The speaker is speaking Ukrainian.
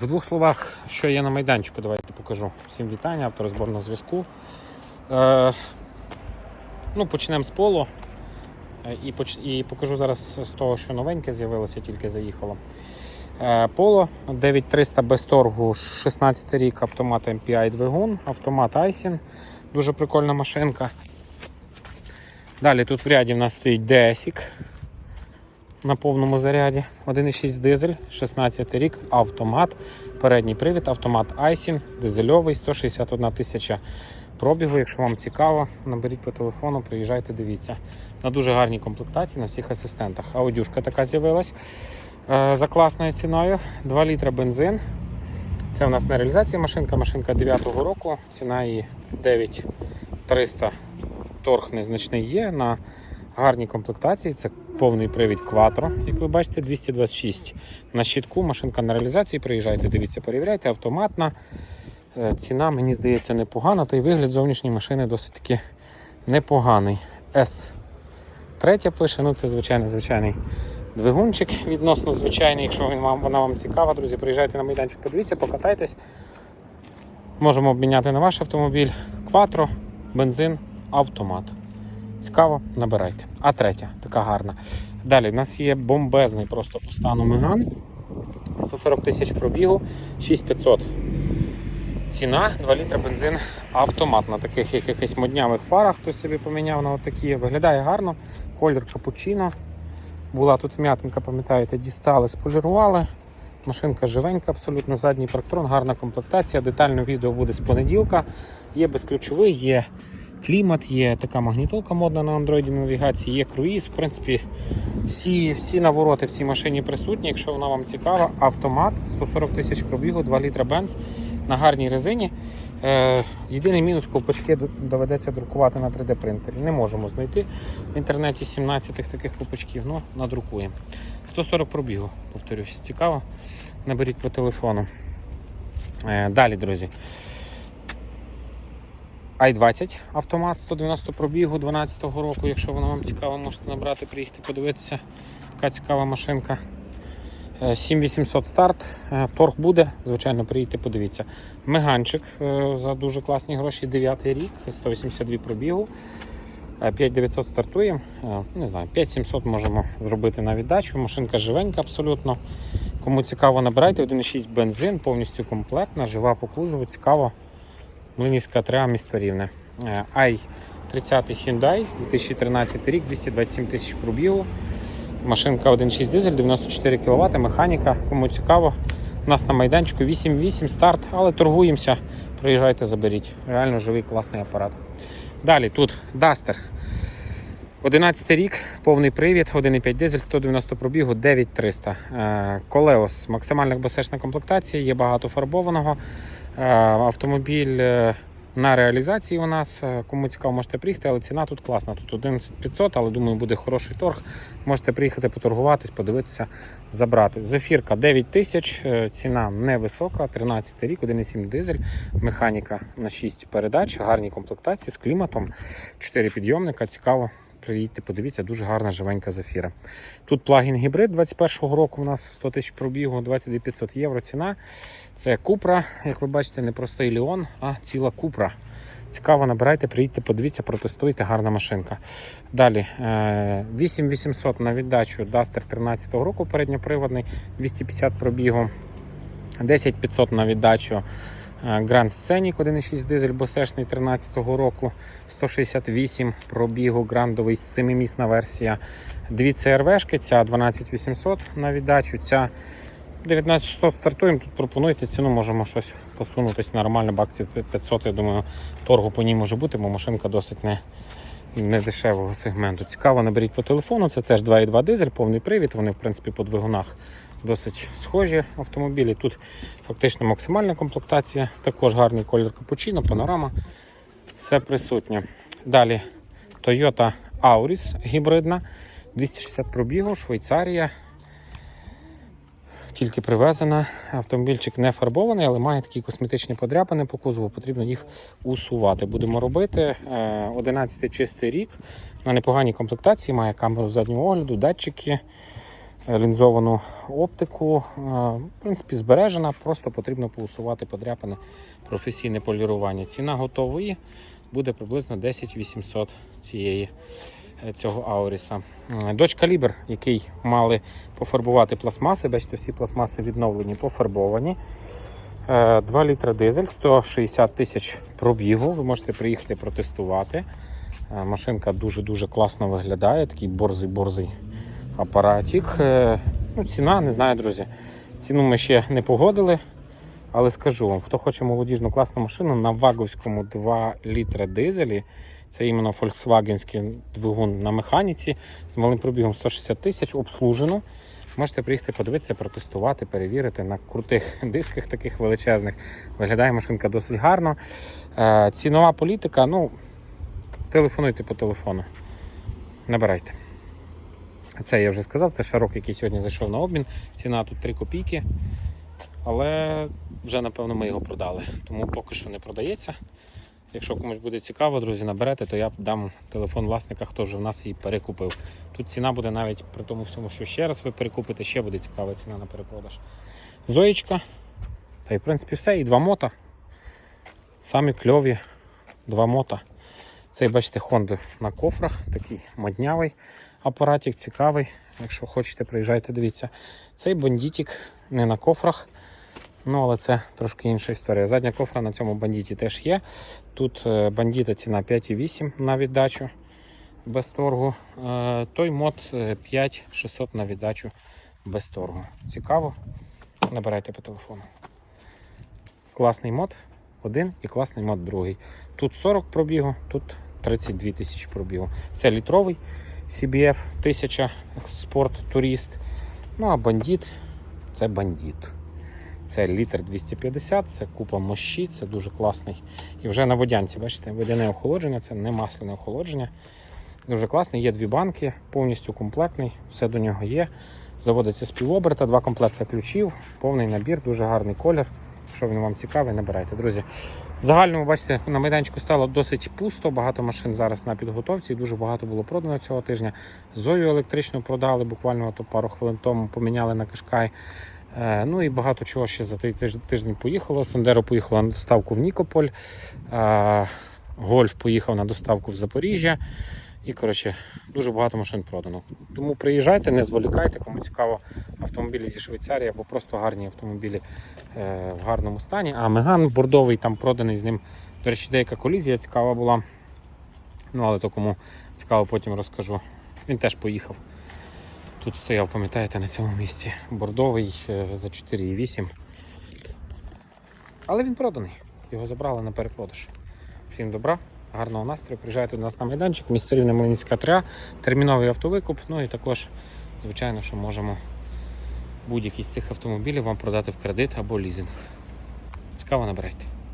В двох словах, що є на майданчику, давайте покажу. Всім вітання, авторозбор на зв'язку. Е, ну, почнемо з поло. Е, І, поч... і покажу зараз з того, що новеньке з'явилося, тільки заїхало. Е, Поло 9300 без торгу, 16 рік автомат MPI двигун, автомат Айсін. Дуже прикольна машинка. Далі тут в ряді в нас стоїть DSIC на повному заряді. 1,6 дизель, 16 рік, автомат, передній привід, автомат Айсін, дизельовий, 161 тисяча пробігу. Якщо вам цікаво, наберіть по телефону, приїжджайте, дивіться. На дуже гарній комплектації на всіх асистентах. Аудюшка така з'явилась е, за класною ціною. 2 літра бензин. Це у нас на реалізації машинка, машинка 9-го року, ціна її 9300 торг незначний є. На гарній комплектації. Це повний привід Quattro, як ви бачите, 226 на щитку. Машинка на реалізації. Приїжджайте, дивіться, перевіряйте, автоматна. Е, Ціна, мені здається, непогана, та й вигляд зовнішньої машини досить таки непоганий. S. Третя пише, ну це звичайно звичайний двигунчик, відносно звичайний. Якщо він вам, вона вам цікава, друзі, приїжджайте на майданчик, подивіться, покатайтесь. Можемо обміняти на ваш автомобіль. Quattro, бензин, автомат. Цікаво, набирайте. А третя, така гарна. Далі, в нас є бомбезний просто по стану Меган. 140 тисяч пробігу, 6500. Ціна 2 літра бензин автомат на таких якихось моднявих фарах. Хтось собі поміняв на отакі. Виглядає гарно. Колір капучино. Була тут вм'ятинка, пам'ятаєте, дістали, сполірували. Машинка живенька, абсолютно задній парктрон, гарна комплектація. Детальне відео буде з понеділка. Є безключовий, є клімат, є така магнітолка модна на Android навігації, є круїз. В принципі, всі, всі навороти в цій машині присутні. Якщо вона вам цікава, автомат 140 тисяч пробігу, 2 літра бенз на гарній резині. Е, єдиний мінус ковпачки д- доведеться друкувати на 3D принтері. Не можемо знайти в інтернеті 17 таких ковпачків, ну надрукуємо. 140 пробігу, повторюся, цікаво. Наберіть по телефону. Е, далі, друзі. I20 автомат 190 пробігу 12 року. Якщо воно вам цікаво, можете набрати, приїхати подивитися. Така цікава машинка. Е, 7800 старт. Е, Торг буде, звичайно, приїдьте, подивіться. Меганчик е, за дуже класні гроші, 9 рік, 182 пробігу. Е, 5900 стартуємо. Е, Не знаю, 5700 можемо зробити на віддачу. Машинка живенька абсолютно. Кому цікаво, набирайте 1,6 бензин, повністю комплектна, жива по кузову, цікаво. Млинівська 3 місто рівне. Е, i 30 Hyundai 2013 рік, 227 тисяч пробігу. Машинка 1.6 дизель, 94 кВт, механіка. Кому цікаво, у нас на майданчику 8.8 старт, але торгуємося. Приїжджайте, заберіть. Реально живий класний апарат. Далі тут Duster. 11 рік, повний привід, 1,5 дизель, 190 пробігу, 9300. Е, Колеос, максимальна басешна комплектація, є багато фарбованого. Е, Автомобіль е, на реалізації у нас. Е, Кому цікаво, можете приїхати, але ціна тут класна. Тут 11500, але думаю, буде хороший торг. Можете приїхати поторгуватись, подивитися, забрати. Зефірка 9000, е, ціна невисока, 13 рік, 1,7 дизель, механіка на 6 передач, гарні комплектації з кліматом, 4 підйомника. Цікаво. Приїдьте, подивіться, дуже гарна живенька зафіра. Тут плагін гібрид 21-го року. У нас 100 тисяч пробігу, 22 500 євро ціна. Це Купра, як ви бачите, не простий Ліон, а ціла Купра. Цікаво, набирайте, приїдьте, подивіться, протестуйте, гарна машинка. Далі е, 8800 на віддачу Duster 13-го року, передньоприводний, 250 пробігу, 10500 на віддачу. Grand Scenic 1.6 дизель босешний 13-го року, 168 пробігу, грандовий 7-місна версія. Дві CRV-шки, ця 12800 на віддачу, ця 19600 стартуємо. Тут пропонуйте ціну, можемо щось посунутися нормально, баксів 500, я думаю, торгу по ній може бути, бо машинка досить не, не дешевого сегменту. Цікаво, наберіть по телефону. Це теж 2.2 дизель, повний привід. Вони, в принципі, по двигунах досить схожі автомобілі. Тут фактично максимальна комплектація, також гарний колір капучино, панорама. Все присутнє. Далі Toyota Auris гібридна, 260 пробігу, Швейцарія. Тільки привезена. Автомобільчик не фарбований, але має такі косметичні подряпини по кузову, потрібно їх усувати. Будемо робити. 11 чистий рік. На непоганій комплектації має камеру заднього огляду, датчики. Е, лінзовану оптику. Е, В принципі, збережена, просто потрібно поусувати подряпане професійне полірування. Ціна готової буде приблизно 10 800 цієї е, цього Ауріса. Е, Дочь калібр, який мали пофарбувати пластмаси. Бачите, всі пластмаси відновлені, пофарбовані. Е, 2 літра дизель, 160 тисяч пробігу. Ви можете приїхати протестувати. Е, Машинка дуже-дуже класно виглядає, такий борзий-борзий апаратик. Е, Ну, ціна, не знаю, друзі. Ціну ми ще не погодили. Але скажу вам, хто хоче молодіжну класну машину на ваговському 2 літра дизелі, це іменно Volkswagenський двигун на механіці з малим пробігом 160 тисяч, обслужену. Можете приїхати подивитися, протестувати, перевірити на крутих дисках таких величезних. Виглядає машинка досить гарно. Е, цінова політика, ну, телефонуйте по телефону. Набирайте. Це я вже сказав, це шарок, який сьогодні зайшов на обмін. Ціна тут 3 копійки. Але вже напевно ми його продали. Тому поки що не продається. Якщо комусь буде цікаво, друзі, наберете, то я дам телефон власника, хто вже в нас її перекупив. Тут ціна буде навіть при тому всьому, що ще раз ви перекупите, ще буде цікава ціна на перепродаж. Зоєчка. Та й в принципі все. І два мота. Самі кльові два мота. Цей, бачите, Honda на кофрах, такий моднявий апаратик, цікавий. Якщо хочете, приїжджайте, дивіться. Цей бандитик не на кофрах. Ну, але це трошки інша історія. Задня кофра на цьому бандіті теж є. Тут е, бандіта ціна 5,8 на віддачу без торгу. Е, Той мод е, 5600 на віддачу без торгу. Цікаво? Набирайте по телефону. Класний мод один і класний мод другий. Тут 40 пробігу, тут 32 тисячі пробігу. Це літровий CBF 1000 спорт турист. Ну а бандит це бандит. Це літр 250, це купа мощі, це дуже класний. І вже на водянці, бачите, водяне охолодження, це не масляне охолодження. Дуже класний, є дві банки, повністю комплектний, все до нього є. Заводиться з півоберта, два комплекти ключів, повний набір, дуже гарний колір. Якщо він вам цікавий, набирайте. Друзі, в загальному, бачите, на майданчику стало досить пусто, багато машин зараз на підготовці, дуже багато було продано цього тижня. Зою електричну продали буквально то пару хвилин тому, поміняли на кашкай. Е, Ну і багато чого ще за той тиждень поїхало. Сандеро поїхало на доставку в Нікополь. е, Гольф поїхав на доставку в Запоріжжя. І, коротше, дуже багато машин продано. Тому приїжджайте, не зволікайте, кому цікаво автомобілі зі Швейцарії або просто гарні автомобілі е, в гарному стані. А Меган бордовий там проданий з ним. До речі, деяка колізія цікава була. Ну, але то кому цікаво, потім розкажу. Він теж поїхав. Тут стояв, пам'ятаєте, на цьому місці. Бордовий е, за 4,8. Але він проданий. Його забрали на перепродаж. Всім добра, гарного настрою. Приїжджайте до нас на майданчик, місто Рівне Малинська 3, терміновий автовикуп. Ну і також, звичайно, що можемо будь-який з цих автомобілів вам продати в кредит або лізинг. Цікаво набирайте.